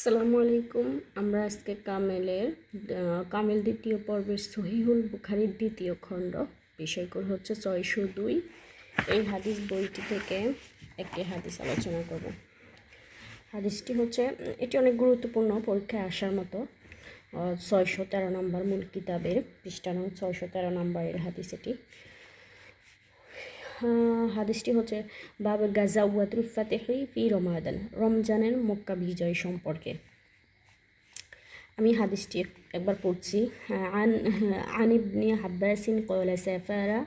আসসালামু আলাইকুম। আমরা আজকে কামেলের কামেল দ্বিতীয় পর্বের সহিহুল বুখারির দ্বিতীয় খণ্ড। বিষয়গুলো হচ্ছে ছয়শো দুই। এই হাদিস বইটি থেকে একটি হাদিস আলোচনা করব। হাদিসটি হচ্ছে, এটি অনেক গুরুত্বপূর্ণ পরীক্ষায় আসার মতো। ছয়শো তেরো নম্বর মূল কিতাবের পৃষ্ঠা নং ছয়শো তেরো নম্বরের হাদিস এটি। হাদিসটি হচ্ছে বাবা গাজাউয়াতুল ফাতেহি ফি রমাদান, রমজানের মক্কা বিজয় সম্পর্কে। আমি হাদিসটি একবার পড়ছি। আন আন হাব্বাসিন কয়লা সাফারা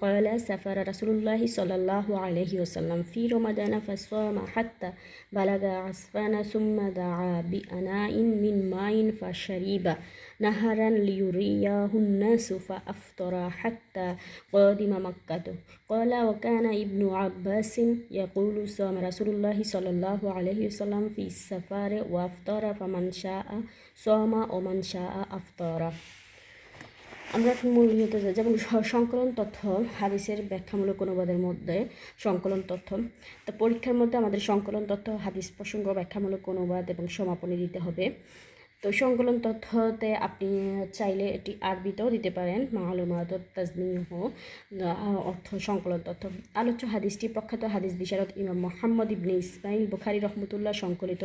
قال سافر رسول الله صلى الله عليه وسلم في رمضان فصام حتى بلغ عصفان ثم دعا بأناء من ماء فشرب نهرا ليريه الناس فأفطر حتى قادم مكة. قال وكان ابن عباس يقول صام رسول الله صلى الله عليه وسلم في السفر وأفطر فمن شاء صام ومن شاء أفطر. আমরা এখন মূল যাই যেমন সংকলন তথ্য হাদিসের ব্যাখ্যামূলক অনুবাদের মধ্যে সংকলন তথ্য। তো পরীক্ষার মধ্যে আমাদের সংকলন তথ্য, হাদিস প্রসঙ্গ ব্যাখ্যামূলক অনুবাদ এবং সমাপনী দিতে হবে। তো সংকলন তথ্যতে আপনি চাইলে এটি আরবিতেও দিতে পারেন মালুমাত তাজমিহ অর্থ সংকলন তথ্য। আলোচ্য হাদিসটি প্রখ্যাত হাদিস বিশারদ ইমাম মোহাম্মদ ইবনে ইসমাইল বুখারি রহমতুল্লাহ সংকলিত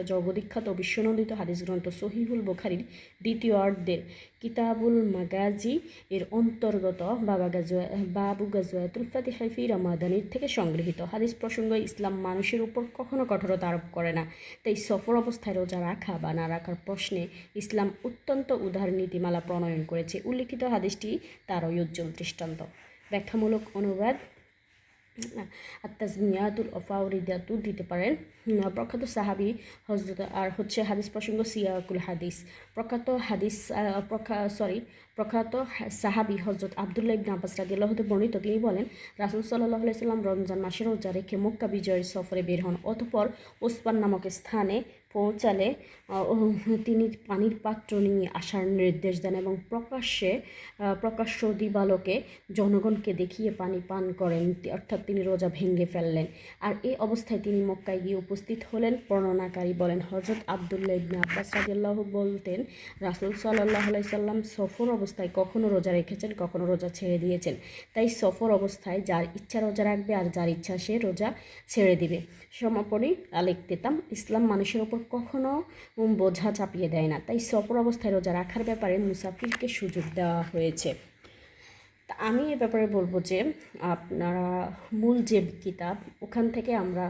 ও বিশ্বনন্দিত হাদিস গ্রন্থ সহিহুল বুখারির দ্বিতীয় অর্ধের কিতাবুল মাগাজি এর অন্তর্গত বাবা গাজুয়া বাবু গাজুয়াতুল ফাতিহা ফি রমাদানির থেকে সংগৃহীত। হাদিস প্রসঙ্গ ইসলাম মানুষের উপর কখনো কঠোরতা আরোপ করে না। তাই সফর অবস্থায় রোজা রাখা বা না রাখার প্রশ্নে ইসলাম অত্যন্ত উদার নীতিমালা প্রণয়ন করেছে। উল্লিখিত হাদিসটি তারই উজ্জ্বল দৃষ্টান্ত। ব্যাখ্যামূলক অনুবাদ আত্মাজমিয়াতুল অফাউরিদাতু দিতে পারেন। প্রখ্যাত সাহাবি হজরত আর হচ্ছে হাদিস প্রসঙ্গ সিয়াকুল হাদিস। প্রখ্যাত হাদিস প্রখ্যা সরি প্রখ্যাত সাহাবি হজরত আবদুল্লাহ ইবনে আব্বাস রাদিয়াল্লাহু হতে বর্ণিত, তিনি বলেন, রাসূল সাল্লাল্লাহু আলাইহি সাল্লাম রমজান মাসে রোজা রেখে মক্কা বিজয়ের সফরে বের হন, অতঃপর ওসমান নামক স্থানে পৌঁছালে তিনি পানির পাত্র নিয়ে আসার নির্দেশ দেন এবং প্রকাশ্যে প্রকাশ্য দিবালোকে জনগণকে দেখিয়ে পানি পান করেন অর্থাৎ তিনি রোজা ভেঙে ফেললেন। আর এই অবস্থায় তিনি মক্কায় গিয়ে উপস্থিত হলেন, বর্ণনাকারী বলেন হজরত আবদুল্লাহ ইবনে আব্বাস রাদিয়াল্লাহ বলতেন, রাসূল সাল্লাহ সাল্লাম সফর অবস্থায় কখনো রোজা রেখেছেন, কখনো রোজা ছেড়ে দিয়েছেন। তাই সফর অবস্থায় যার ইচ্ছা রোজা রাখবে আর যার ইচ্ছা সে রোজা ছেড়ে দিবে। সমাপনী আলেখ দিতাম ইসলাম মানুষের ওপর কখনো বোঝা চাপিয়ে দেয় না। তাই সফর অবস্থায় রোজা রাখার ব্যাপারে মুসাফিরকে সুযোগ দেওয়া হয়েছে। আমি এ ব্যাপারে বলব যে আপনারা মূল যে কিতাব, ওখান থেকে আমরা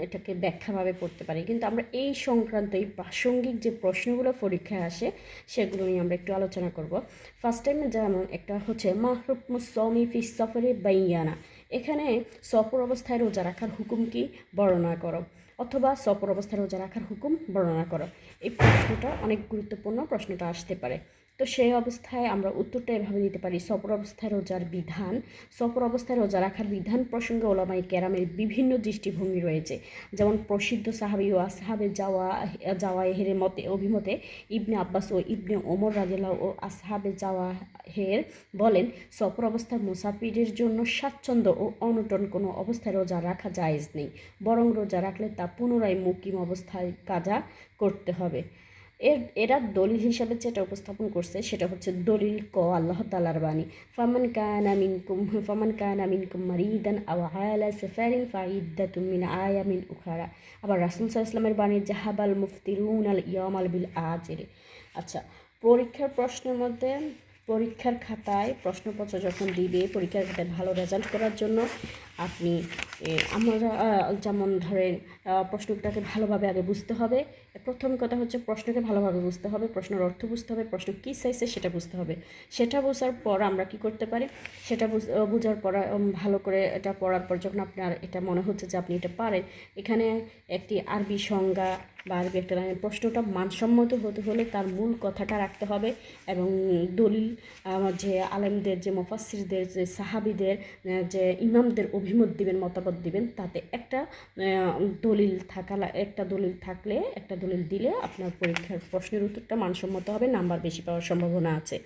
এটাকে ব্যাখ্যাভাবে পড়তে পারি। কিন্তু আমরা এই সংক্রান্ত, এই প্রাসঙ্গিক যে প্রশ্নগুলো পরীক্ষায় আসে, সেগুলো নিয়ে আমরা একটু আলোচনা করব। ফার্স্ট টাইমে যেমন একটা হচ্ছে, মাহরুব মুসমি ফি সফরে বাইয়ানা। এখানে সফর অবস্থায় রোজা রাখার হুকুম কি? বর্ণনা করো। অথবা সফর অবস্থায় রোজা রাখার হুকুম বর্ণনা করো। এই প্রশ্নটা অনেক গুরুত্বপূর্ণ প্রশ্নটা আসতে পারে। তো সেই অবস্থায় আমরা উত্তরটা এভাবে দিতে পারি। সফর অবস্থায় রোজার বিধান। সফর অবস্থায় রোজা রাখার বিধান প্রসঙ্গে ওলামাই কেরামের বিভিন্ন দৃষ্টিভঙ্গি রয়েছে। যেমন প্রসিদ্ধ সাহাবি ও আসহাবে যাওয়া যাওয়া হের মতে, অভিমতে ইবনে আব্বাস ও ইবনে ওমর রাজেলা ও আসহাবে যাওয়া হের বলেন, সফর অবস্থায় মুসাফিরের জন্য স্বাচ্ছন্দ্য ও অনটন কোনো অবস্থায় রোজা রাখা জায়েজ নেই। বরং রোজা রাখলে তা পুনরায় মুকিম অবস্থায় কাজা করতে হবে। এর, এরা দলিল হিসাবে যেটা উপস্থাপন করছে সেটা হচ্ছে দলিল ক, আল্লাহ তালার বাণী। ফামান কানা মিনকুম, ফামান কানা মিনকুম মারিদান আও আলা সাফারিন ফাইদ্দাতুম মিন আয়ামিন উখারা। আবার রাসূল ওয়াসাল্লামের বাণী, জাহাবাল মুফতিরুন আল ইয়ামাল বিল আজরে। আচ্ছা পরীক্ষার প্রশ্নের মধ্যে পরীক্ষার খাতায় প্রশ্নপত্র যখন দিবে, পরীক্ষার খাতায় ভালো রেজাল্ট করার জন্য আপনি আমরা যেমন ধরেন প্রশ্নটাকে ভালোভাবে আগে বুঝতে হবে। প্রথম কথা হচ্ছে প্রশ্নকে ভালোভাবে বুঝতে হবে, প্রশ্নের অর্থ বুঝতে হবে, প্রশ্ন কী চাইছে সেটা বুঝতে হবে। সেটা বোঝার পর আমরা কি করতে পারি? সেটা বুঝ- বোঝার পর ভালো করে এটা পড়ার পর যখন আপনার এটা মনে হচ্ছে যে আপনি এটা পারেন, এখানে একটি আরবি সংজ্ঞা বা আরবি একটা লাইনের প্রশ্নটা মানসম্মত হতে হলে তার মূল কথাটা রাখতে হবে এবং দলিল যে আলেমদের, যে মুফাসসিরদের, যে সাহাবিদের যে ইমামদের অভিমত দিবেন মতামত দিবেন তাতে একটা দলিল থাকা একটা দলিল থাকলে একটা দলিল দিলে আপনার পরীক্ষার প্রশ্নের উত্তরটা মানসম্মত হবে নাম্বার বেশি পাওয়ার সম্ভাবনা আছে।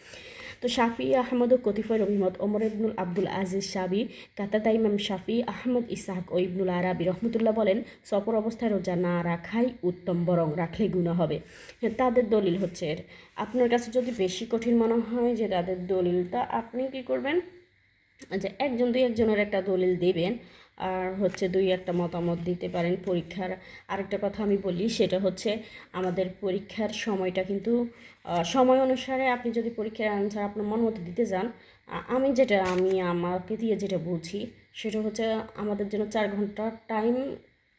তো শাফি আহমদ ও কতিফয়ের অভিমত ওমর ইবনুল আব্দুল আজিজ শাবি কাতাতা ইমাম শাফি আহমদ ইসাহাক ও ইবনুল আরাবি রহমতুল্লাহ বলেন সফর অবস্থায় রোজা না রাখাই উত্তম বরং রাখলে গুণা হবে। হ্যাঁ, তাদের দলিল হচ্ছে এর। আপনার কাছে যদি বেশি কঠিন মনে হয় যে তাদের দলিলটা আপনি কি করবেন? যে একজন দুই একজনের একটা দলিল দেবেন, আর হচ্ছে দুই একটা মতামত দিতে পারেন পরীক্ষার। আরেকটা কথা আমি বলি, সেটা হচ্ছে আমাদের পরীক্ষার সময়টা কিন্তু সময় অনুসারে আপনি যদি পরীক্ষার আনসার আপনার মন মতো দিতে যান আমি যেটা, আমি আমাকে দিয়ে যেটা বুঝি, সেটা হচ্ছে আমাদের জন্য চার ঘণ্টা টাইম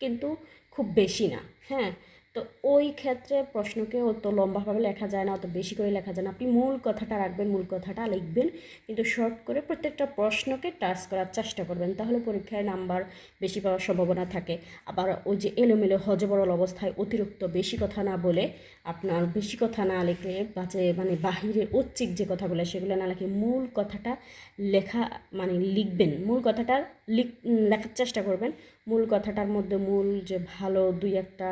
কিন্তু খুব বেশি না হ্যাঁ? তো ওই ক্ষেত্রে প্রশ্নকে অত লম্বাভাবে লেখা যায় না, অত বেশি করে লেখা যায় না। আপনি মূল কথাটা রাখবেন, মূল কথাটা লিখবেন, কিন্তু শর্ট করে প্রত্যেকটা প্রশ্নকে টাচ করার চেষ্টা করবেন। তাহলে পরীক্ষায় নাম্বার বেশি পাওয়ার সম্ভাবনা থাকে। আবার ওই যে এলোমেলো হজবরল অবস্থায় অতিরিক্ত বেশি কথা না বলে আপনার বেশি কথা না লিখে বাজে মানে বাহিরে ঐচ্ছিক যে কথাগুলো, সেগুলো না লিখে মূল কথাটা লেখা মানে লিখবেন। মূল কথাটা লিখ লেখার চেষ্টা করবেন। মূল কথাটার মধ্যে মূল যে ভালো দুই একটা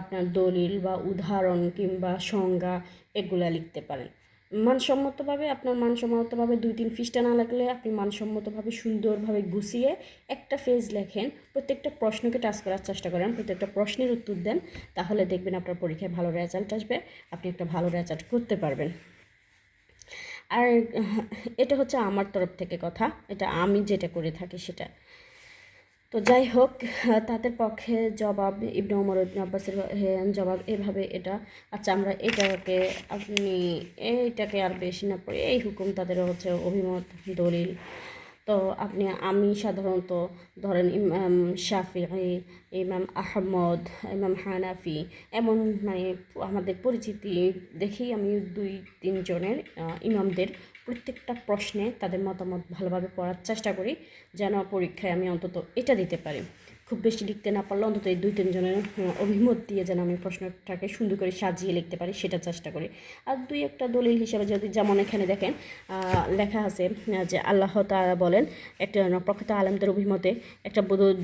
আপনার দলিল বা উদাহরণ কিংবা সংজ্ঞা এগুলা লিখতে পারেন। মানসম্মতভাবে, আপনার মানসম্মতভাবে দুই তিন পৃষ্ঠা না লাগলে আপনি মানসম্মতভাবে সুন্দরভাবে গুছিয়ে একটা ফেজ লেখেন, প্রত্যেকটা প্রশ্নকে টাচ করার চেষ্টা করেন, প্রত্যেকটা প্রশ্নের উত্তর দেন, তাহলে দেখবেন আপনার পরীক্ষায় ভালো রেজাল্ট আসবে, আপনি একটা ভালো রেজাল্ট করতে পারবেন। আর, এটা হচ্ছে আমার তরফ থেকে কথা, এটা আমি যেটা করে থাকি সেটা। তো যাই হোক, তাদের পক্ষে জবাব ইবনে ওমর ইবনে আব্বাসের জবাব এভাবে এটা। আচ্ছা আমরা এটাকে আপনি এইটাকে আর বেশি না পড়ে, এই হুকুম তাদের হচ্ছে অভিমত, দলিল। তো আপনি, আমি সাধারণত ধরেন ইমাম শাফি ইমাম আহমদ, ইমাম হানাফি এমন মানে আমাদের পরিচিতি দেখেই আমি দুই তিনজনের ইমামদের প্রত্যেকটা প্রশ্নে তাদের মতামত ভালোভাবে পড়ার চেষ্টা করি যেন পরীক্ষায় আমি অন্তত এটা দিতে পারি। খুব বেশি লিখতে না পারলে অন্তত এই দুই তিনজনের অভিমত দিয়ে যেন আমি প্রশ্নটাকে সুন্দর করে সাজিয়ে লিখতে পারি, সেটা চেষ্টা করি। আর দুই একটা দলিল হিসাবে যদি, যেমন এখানে দেখেন লেখা আছে যে আল্লাহ তাআলা বলেন, একটা প্রকৃত আলমদের অভিমতে একটা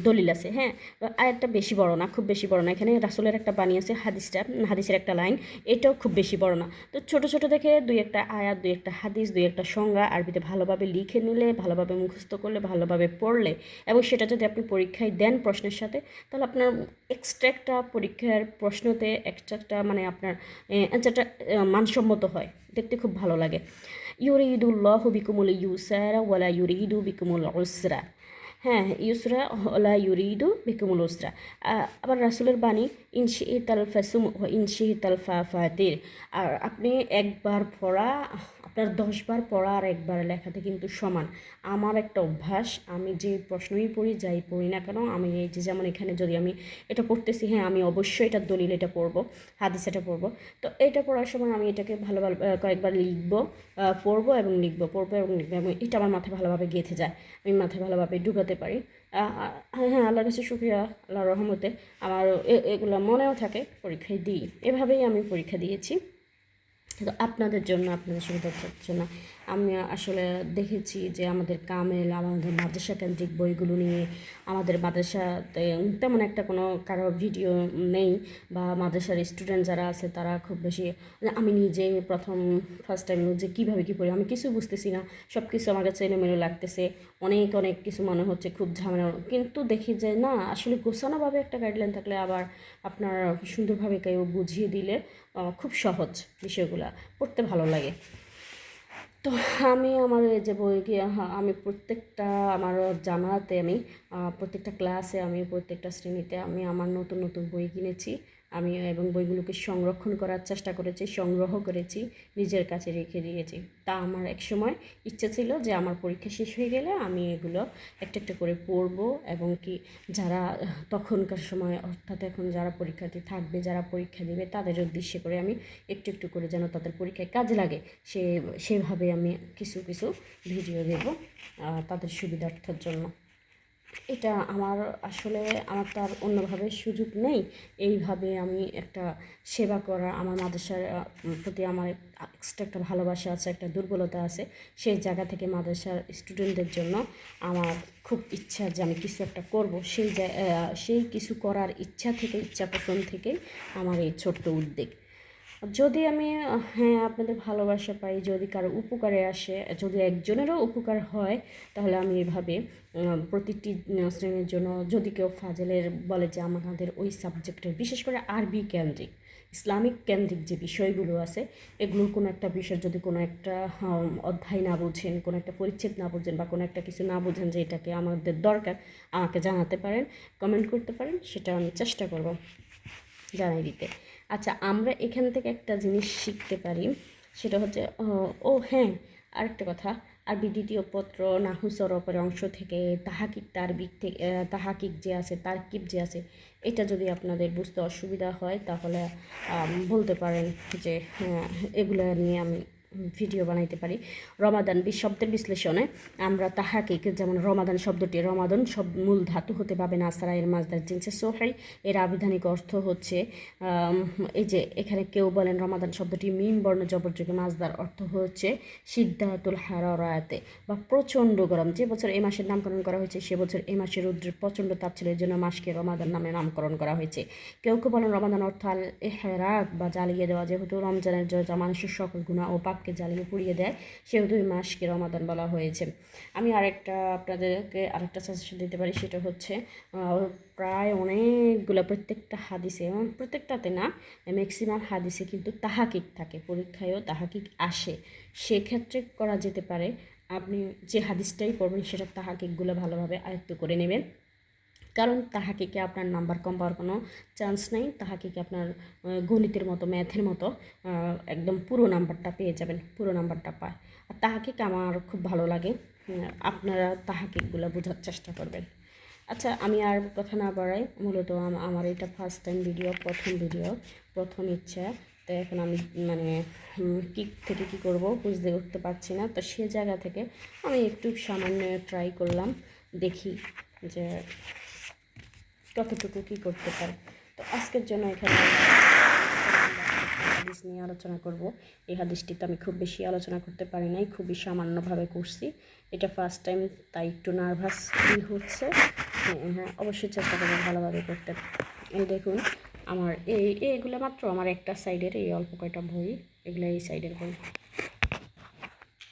দলিল আছে হ্যাঁ? আর একটা বেশি বড় না, খুব বেশি বড় না। এখানে রাসুলের একটা বাণী আছে, হাদিসটা, হাদিসের একটা লাইন, এটাও খুব বেশি বড় না। তো ছোট ছোট দেখে দুই একটা আয়াত, দুই একটা হাদিস, দুই একটা সংজ্ঞা আরবিতে ভালোভাবে লিখে নিলে, ভালোভাবে মুখস্থ করলে, ভালোভাবে পড়লে, এবং সেটা যদি আপনি পরীক্ষায় দেন প্রশ্নের সাথে, তাহলে আপনার এক্সট্রা একটা পরীক্ষার প্রশ্নতে এক্সট্রা একটা মানে আপনার অ্যান্সারটা মানসম্মত হয়। দেখতে খুব ভালো লাগে। ইউরিদুল্লাহ বিকুমুল ইউসারা ওয়ালা ইউরিদু বিকুমুল উসরা। হ্যাঁ ইউসরা ওলা ইউরিদু বিকুমুল উসরা। আবার রাসুলের বাণী ইনশি তাল ফাসুম ইনশি তাল ফা ফাতির আর আপনি একবার পড়া, আপনার দশবার পড়া আর একবার লেখাতে কিন্তু সমান। আমার একটা অভ্যাস, আমি যে প্রশ্নই পড়ি, যাই পড়ি না কেন, আমি এই যে যেমন এখানে যদি আমি এটা পড়তেছি হ্যাঁ আমি অবশ্যই এটার দলিল এটা পড়ব, হাদিস এটা পড়ব। তো এটা পড়ার সময় আমি এটাকে ভালো ভালো কয়েকবার লিখব পড়ব এবং লিখব, পড়ব এবং লিখব এবং এটা আমার মাথায় ভালোভাবে গেঁথে যায়। আমি মাথায় ভালোভাবে ঢুকাতে পারি। হ্যাঁ আল্লাহর কাছে সুক্রিয়া আল্লাহর রহমতে। আমার এগুলো মনেও থাকে, পরীক্ষায় দিই। এভাবেই আমি পরীক্ষা দিয়েছি। তো আপনাদের জন্য, আপনাদের সুবিধার জন্য আমি আসলে দেখেছি যে আমাদের কামেল, আমাদের মাদ্রাসা কেন্দ্রিক বইগুলো নিয়ে আমাদের মাদ্রাসাতে তেমন একটা কোনো কারও ভিডিও নেই বা মাদ্রাসার স্টুডেন্ট যারা আছে তারা খুব বেশি আমি নিজে প্রথম ফার্স্ট টাইম যে কীভাবে কী পড়ি, আমি কিছু বুঝতেছি না সব কিছু আমার কাছে এলোমেলো লাগতেছে, অনেক অনেক কিছু মনে হচ্ছে, খুব ঝামেলা কিন্তু দেখি যে না, আসলে গোছানোভাবে একটা গাইডলাইন থাকলে আবার আপনার সুন্দরভাবে কেউ বুঝিয়ে দিলে খুব সহজ বিষয়গুলো, পড়তে ভালো লাগে। তো আমি আমার এই যে বই আমি প্রত্যেকটা আমার জামাতে আমি প্রত্যেকটা ক্লাসে আমি, প্রত্যেকটা শ্রেণীতে আমি আমার নতুন নতুন বই কিনেছি। আমি এবং বইগুলোকে সংরক্ষণ করার চেষ্টা করেছি, সংগ্রহ করেছি, নিজের কাছে রেখে দিয়েছি। তা আমার এক সময় ইচ্ছে ছিল যে আমার পরীক্ষা শেষ হয়ে গেলে আমি এগুলো একটা একটা করে পড়ব এবং কি যারা তখনকার সময়, অর্থাৎ এখন যারা পরীক্ষার্থী থাকবে, যারা পরীক্ষা দেবে, তাদের উদ্দেশ্যে করে আমি একটু একটু করে যেন তাদের পরীক্ষায় কাজে লাগে, সে, সেভাবে আমি কিছু কিছু ভিডিও দেব তাদের সুবিধার্থের জন্য। এটা আমার আসলে আমার তো আর অন্যভাবে সুযোগ নেই। এইভাবে আমি একটা সেবা করা, আমার মাদ্রাসার প্রতি আমার এক্সট্রা একটা ভালোবাসা আছে, একটা দুর্বলতা আছে, সেই জায়গা থেকে মাদ্রাসার স্টুডেন্টদের জন্য আমার খুব ইচ্ছা যে আমি কিছু একটা করব। সেই সেই কিছু করার ইচ্ছা থেকে, ইচ্ছা পোষণ থেকেই আমার এই ছোট্ট উদ্যোগ। যদি আমি হ্যাঁ আপনাদের ভালোবাসা পাই, যদি কারও উপকারে আসে, যদি একজনেরও উপকার হয়, তাহলে আমি এভাবে প্রতিটি শ্রেণির জন্য যদি কেউ ফাজেলের বলে যে আমাদের ওই সাবজেক্টের, বিশেষ করে আরবি কেন্দ্রিক, ইসলামিক কেন্দ্রিক যে বিষয়গুলো আছে, এগুলোর কোনো একটা বিষয় যদি কোনো একটা অধ্যায় না বুঝেন, কোনো একটা পরিচ্ছেদ না বুঝেন বা কোনো একটা কিছু না বুঝেন যে এটাকে আমাদের দরকার, আমাকে জানাতে পারেন কমেন্ট করতে পারেন, সেটা আমি চেষ্টা করব জানাই দিতে। আচ্ছা আমরা এখান থেকে একটা জিনিস শিখতে পারি। সেটা হচ্ছে ও- হ্যাঁ আরেকটা কথা। আর দ্বিতীয় পত্র, নাহু সরপের অংশ থেকে, তাহাকিক তারবিক থেকে তাহাকিক যে আছে, তারকিব যে আছে, এটা যদি আপনাদের বুঝতে অসুবিধা হয়, তাহলে বলতে পারেন যে হ্যাঁ এগুলো নিয়ে আমি ভিডিও বানাইতে পারি। রমাদান শব্দের বিশ্লেষণে আমরা তাহাকে যেমন রমাদান শব্দটি রমাদান সব মূল ধাতু হতে পাবে না সারা এর মাছদার জিনসে সোহাই। এর আবিধানিক অর্থ হচ্ছে এই যে এখানে কেউ বলেন রমাদান শব্দটি মিম বর্ণ জবরযোগে মাছদার অর্থ হচ্ছে সিদ্ধাতুল হারায়াতে বা প্রচণ্ড গরম। যে বছর এই মাসের নামকরণ করা হয়েছে, সে বছর এই মাসের রৌদ্রের প্রচণ্ড তাপ ছিল, এই জন্য মাসকে রমাদান নামে নামকরণ করা হয়েছে। কেউ কেউ বলেন রমাদান অর্থ আল এহরাক বা জ্বালিয়ে দেওয়া, যেহেতু রমজানের জন্য মানুষের সকল গুণা ও পাপকে জ্বালিয়ে পুড়িয়ে দেয়, সেহেতু এই মাসকে রমাদান বলা হয়েছে। আমি আরেকটা আপনাদেরকে আরেকটা সাজেশন দিতে পারি, সেটা হচ্ছে প্রায় অনেকগুলো প্রত্যেকটা হাদিসে, এবং প্রত্যেকটাতে না ম্যাক্সিমাম হাদিসে কিন্তু তাহাকিক থাকে, পরীক্ষায়ও তাহাকিক আসে। সেক্ষেত্রে করা যেতে পারে, আপনি যে হাদিসটাই পড়বেন, সেটা তাহাকিকগুলো ভালোভাবে আয়ত্ত করে নেবেন। কারণ তাহাকে কি আপনার নাম্বার কম পাওয়ার কোনো চান্স নেই? কি আপনার গণিতের মতো ম্যাথের মতো একদম পুরো নাম্বারটা পেয়ে যাবেন পুরো নাম্বারটা পায়। আর তাহাকিক আমার খুব ভালো লাগে? আপনারা তাহাকিকগুলো বোঝার চেষ্টা করবেন। আচ্ছা আমি আর কথা না বাড়াই মূলত আমার এটা ফার্স্ট টাইম ভিডিও প্রথম ভিডিও প্রথম ইচ্ছা। তো এখন আমি মানে উম, কি থেকে কি করব বুঝতে উঠতে পারছি না। তো সে জায়গা থেকে আমি একটু সামান্য ট্রাই করলাম দেখি যে কতটুকু কি করতে পারে? তো আজকের জন্য এখানে হাদিস নিয়ে আলোচনা করব। এই হাদিসটিতে আমি খুব বেশি আলোচনা করতে পারি নাই, খুবই সামান্যভাবে করছি। এটা ফার্স্ট টাইম তাই একটু নার্ভাস ফিল হচ্ছে। হ্যাঁ হ্যাঁ অবশ্যই চেষ্টা করব ভালোভাবে করতে। এই দেখুন, আমার এই, এইগুলো মাত্র আমার একটা সাইডের এই অল্প কয়টা বই, এগুলো এই সাইডের বই।